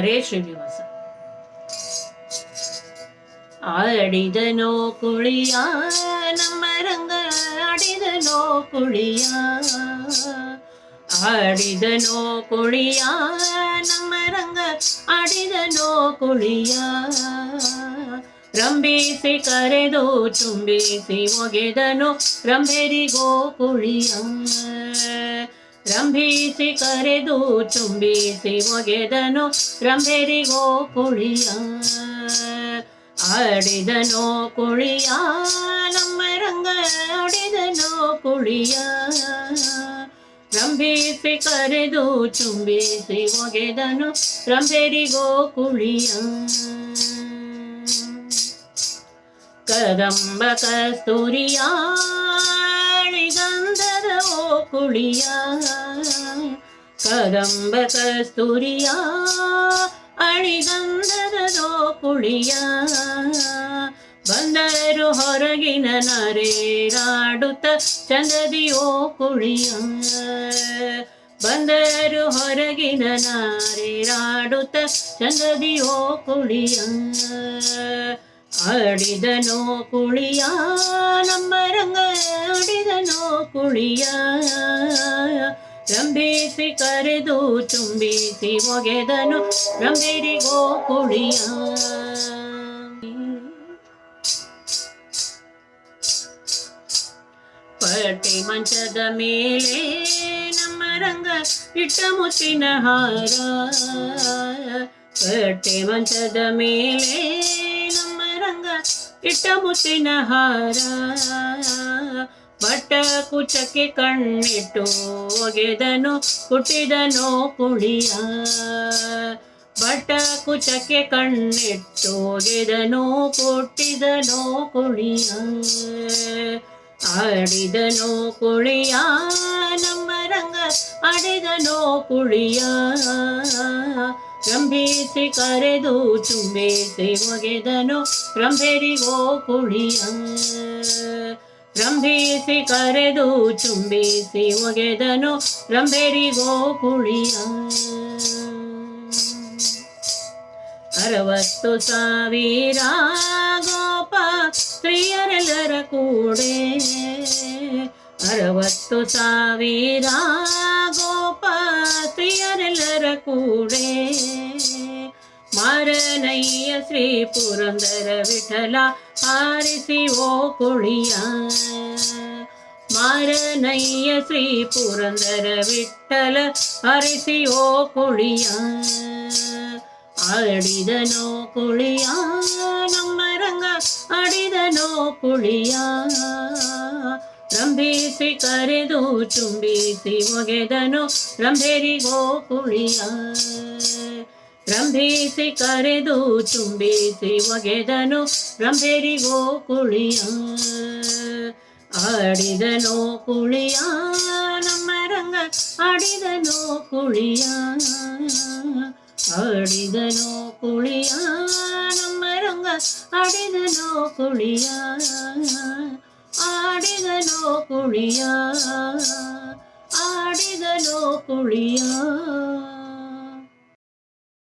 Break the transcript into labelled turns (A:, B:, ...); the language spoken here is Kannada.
A: ಹರೇ ಶ್ರೀನಿವಾಸ ಆಡಿದನೋ ಕುಳಿಯ ನಮ್ಮ ರಂಗ ಆಡಿದನೋ ಕುಳಿಯ ಆಡಿದನೋ ಕುಳಿಯ ನಮ್ಮ ರಂಗ ಆಡಿದನೋ ಕುಳಿಯ ರಂಭಿಸಿ ಕರೆದು ತುಂಬಿಸಿ ಒಗೆದನು ರಂಭೆರಿಗೋ ಕುಳಿಯ ರಂಭಿಸಿ ಕರೆದು ತುಂಬಿಸಿ ಒಗೆದನು ರಂಭೆರಿಗೋ ಕುಳಿಯ. ಆಡಿದನೋ ಕುಳಿಯ, ನಮ್ಮ ರಂಗ ಆಡಿದನೋ ಕುಳಿಯ. ರಂಭಿಸಿ ಕರೆದು ಚುಂಬಿಸಿ ಒಗೆದನು ರಂಭೆರಿಗೋ ಕುಳಿಯ. ಕದಂಬ ಕಸ್ತೂರಿಯ ಓ ಕುಳಿಯ ಕದಂಬ ಕಸ್ತೂರಿಯ ಅಳಿಗಂಧದ ಕುಳಿಯ ಬಂದರು ಹೊರಗಿನ ನರೇರಾಡುತ್ತ ಚಂದದಿಯೋ ಕುಳಿಯ ಬಂದರು ಹೊರಗಿನ ನಾರೇರಾಡುತ್ತ ಚಂದದಿಯೋ ಕುಳಿಯ ಆಡಿದನೋ ಕುಳಿಯ ನಮ್ಮ ರಂಗ ಆಡಿದನೋ ಕುಳಿಯ ರಂಭಿಸಿ ಕರೆದು ತುಂಬಿಸಿ ಒಗೆದನು ರಂಭಿರಿಗೋ ಕುಳಿಯ ಪಟ್ಟಿ ಮಂಚದ ಮೇಲೆ ನಮ್ಮ ರಂಗ ಇಟ್ಟ ಮುತ್ತಿನ ಹಾರ ಪಟ್ಟಿ ಮಂಚದ ಮೇಲೆ ನಮ್ಮ ರಂಗ ಇಟ್ಟ ಮುತ್ತಿನ ಹಾರ ಬಟ್ಟ ಕುಚಕ್ಕೆ ಕಣ್ಣಿಟ್ಟು ಒಗೆದನು ಕುಟಿದನು ಕುಳಿಯ ಬಟ್ಟ ಕುಚಕ್ಕೆ ಕಣ್ಣಿಟ್ಟು ಒಗೆದನು, ಕುಟ್ಟಿದನು ಕುಳಿಯ ಆಡಿದನು ಕುಳಿಯ, ನಮ್ಮ ರಂಗ ಆಡಿದನು ಕುಳಿಯ. ರಂಭೀಸಿ ಕರೆದು ತುಂಬಿಸಿ ಒಗೆದನು, ರಂಭೆರಿಗೋ ಕುಳಿಯ ರಂಭಿಸಿ ಕರೆದು ಚುಂಬಿಸಿ ಒಗೆದನು ರಂಭೆರಿಗೋ ಗೋಕುಳಿಯ ಅರವತ್ತು ಸಾವಿರ ಗೋಪ ಸ್ತ್ರೀಯರೆಲ್ಲರ ಕೂಡೆ. ಅರವತ್ತು ಸಾವಿರ ಗೋಪ ಸ್ತ್ರೀಯರೆಲ್ಲರ ಕೂಡೆ. ಮಾರನಯ್ಯ ಶ್ರೀ ಪುರಂದರ ವಿಠಲ ಹಾರಿಸಿ ಓ ಕುಳಿಯ ಮಾರನಯ್ಯ ಶ್ರೀ ಪುರಂದರ ವಿಠಲ ಹರಿಸಿ ಓ ಕುಳಿಯ ಆಡಿದನೋ ಕುಳಿಯ ನಮ್ಮ ರಂಗ ಆಡಿದನೋ ಕುಳಿಯ ರಂಭಿಸಿ ಕರೆದು ಚುಂಬಿಸಿ ಒಗೆದನು ರಂಭೆರಿಗೋ ಕುಳಿಯ ರಂಭಿಸಿ ಕರೆದು ಚುಂಬಿಸಿ ಒಗೆದನು ರಂಭೆರಿಗೋ ಕುಳಿಯ ಆಡಿದನೋ ಕುಳಿಯ ನಮ್ಮ ರಂಗ ಆಡಿದನೋ ಕುಳಿಯ ಆಡಿದನೋ ಕುಳಿಯ ನಮ್ಮ ರಂಗ ಆಡಿದನೋ ಕುಳಿಯ ಆಡಿದನೋ ಕುಳಿಯ ಆಡಿದನೋ ಕುಳಿಯ